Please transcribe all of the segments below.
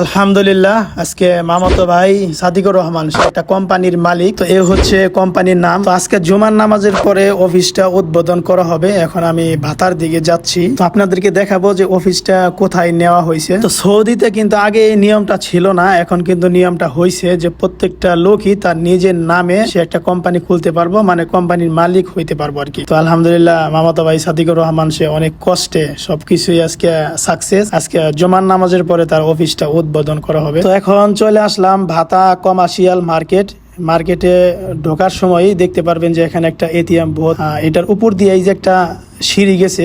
আলহামদুলিল্লাহ, আজকে মামাতো ভাই সাদিকুর রহমান একটা কোম্পানির মালিক, তো এ হচ্ছে কোম্পানির নাম। তো আজকে জুমার নামাজের পরে অফিসটা উদ্বোধন করা হবে, এখন আমি ভাতার দিকে যাচ্ছি। তো আপনাদেরকে দেখাবো যে অফিসটা কোথায় নেওয়া হয়েছে। তো সৌদিতে কিন্তু আগে এই নিয়মটা ছিল না, এখন কিন্তু নিয়মটা হয়েছে যে প্রত্যেকটা লোকই তার নিজের নামে সে একটা কোম্পানি খুলতে পারব মানে কোম্পানির মালিক হইতে পারব আর কি। তো আলহামদুলিল্লাহ, মামাতো ভাই সাদিকুর রহমান, সে অনেক কষ্টে সবকিছুই আজকে সাকসেস আজকে জুমার নামাজের পরে তার অফিসটা উদ্বোধন করা হবে। তো এখন চলে আসলাম ভাতা কমার্শিয়াল মার্কেট। মার্কেটে ঢোকার সময়ই দেখতে পারবেন যে এখানে একটা এটিএম বোধ এটার উপর দিয়ে এই যে একটা সিঁড়ি গেছে,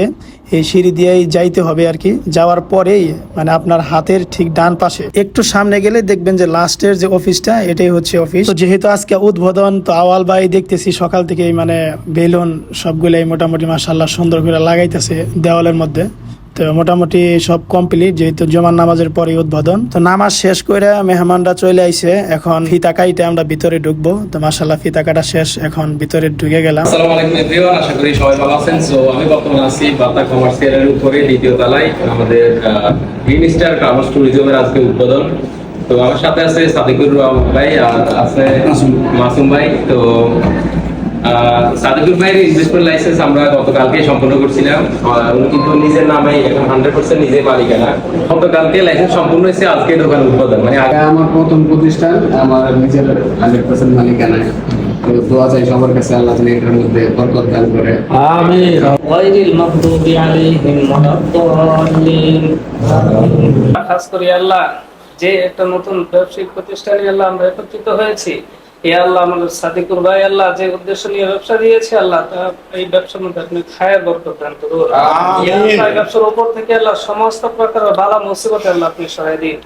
এই সিঁড়ি দিয়েই যাইতে হবে আর কি। যাওয়ার পরেই মানে আপনার হাতের ঠিক ডান পাশে। একটু সামনে গেলে দেখবেন যে লাস্টের যে অফিসটা, এটাই হচ্ছে অফিস। তো যেহেতু আজকে উদ্বোধন, তো আওয়াল ভাই দেখতেছি সকাল থেকেই মানে বেলুন সবগুলাই মোটামুটি মাসাল্লাহ সুন্দর করে লাগাইতেছে দেওয়ালের মধ্যে। তো মোটামুটি সব কমপ্লিট যেহেতু জমান নামাজের পরে উদ্বোধন। তো নামাজ শেষ করে মেহমানরা চলে আইছে। এখন ফিতা কাইটে আমরা ভিতরে ঢুকবো। তো মাসাল্লাহ ফিতা কাটা শেষ। এখন ভিতরে ঢুকে গেলাম। আশা করি সবাই ভালো আছেন। আমি বর্তমানে আছি বাতা কমার্শিয়ালের উপরে, দ্বিতীয় আমাদের গ্রিন স্টার ট্যুরিজমের আজকে উদ্বোধন। তো আমার সাথে আছে সাদিকুর ভাই আর আছে মাসুম ভাই। তো ভাইয়ের ইনভেস্টমেন্ট লাইসেন্স আমরা গতকালকে সম্পন্ন করছিলাম। উনি কিন্তু নিজের নামে এখন হান্ড্রেড পার্সেন্ট মালিকানা। গতকালকে লাইসেন্স সম্পূর্ণ হয়েছে আজকে দোকান মানে আগে আমার প্রথম প্রতিষ্ঠান আমার নিজের হান্ড্রেড পার্সেন্ট মালিকানা যে একটা নতুন ব্যবসায়িক প্রতিষ্ঠানে আল্লাহ আমরা একত্রিত হয়েছি। এ আল্লাহ আমাদের সাদিকুর ভাই আল্লাহ যে উদ্দেশ্য নিয়ে ব্যবসা দিয়েছে আল্লাহ এই ব্যবসার মধ্যে আপনি খায়ের বরকত দান করুন। ব্যবসার উপর থেকে আল্লাহ সমস্ত প্রকার বালা মুসিবত আল্লাহ আপনি সহায় দিন।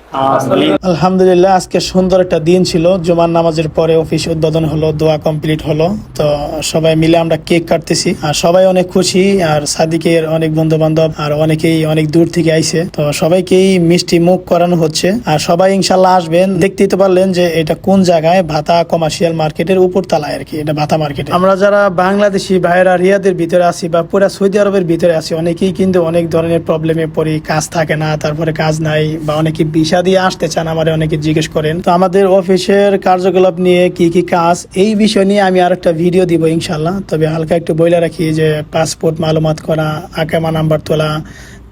আলহামদুলিল্লাহ আজকে সুন্দর একটা দিন ছিল। জুমার নামাজের পরে অফিস উদ্বোধন হলো দোয়া কমপ্লিট হলো। তো সবাই মিলে আমরা কেক কাটতেছি। আর সবাই অনেক খুশি আর সাদিকের অনেক বন্ধু বান্ধব আর অনেকেই অনেক দূর থেকে আইছে। তো সবাইকেই মিষ্টি মুখ করানো হচ্ছে। আর সবাই ইনশাল্লাহ আসবেন। দেখতেই তো পারলেন যে এটা কোন জায়গায় ভাতা কমার্শিয়াল মার্কেটের উপর তালায় আর কি, এটা ভাতা মার্কেট আমরা যারা বাংলাদেশি ভাইয়েরা রিয়াদের ভিতরে আছি বা পুরা সৌদি আরবের ভিতরে আছি, অনেকেই কিন্তু অনেক ধরনের প্রবলেমে পড়ি, কাজ থাকে না, তারপরে কাজ নাই বা অনেকে ভিসা দিয়ে আসতে চান, আমার অনেকে জিজ্ঞেস করেন। তো আমাদের অফিসের কার্যকলাপ নিয়ে কি কি কাজ, এই বিষয় নিয়ে আমি আরেকটা ভিডিও দিব ইনশাল্লাহ তবে হালকা একটু বইলা রাখি যে পাসপোর্ট মালুমাত করা আকামা নাম্বার তোলা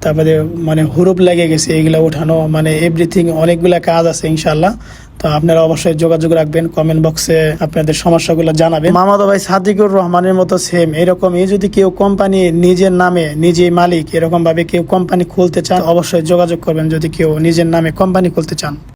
তারপরে মানে হুরুপ লেগে গেছে, এগুলো উঠানো মানে এভরিথিং অনেকগুলো কাজ আছে ইনশাল্লাহ তো আপনারা অবশ্যই যোগাযোগ রাখবেন কমেন্ট বক্সে আপনাদের সমস্যাগুলো জানাবেন। মামাদা ভাই সাদিকুর রহমানের মতো সেম এরকম এই যদি কেউ কোম্পানি নিজের নামে, নিজেই মালিক এরকম ভাবে কেউ কোম্পানি খুলতে চান, অবশ্যই যোগাযোগ করবেন। যদি কেউ নিজের নামে কোম্পানি খুলতে চান।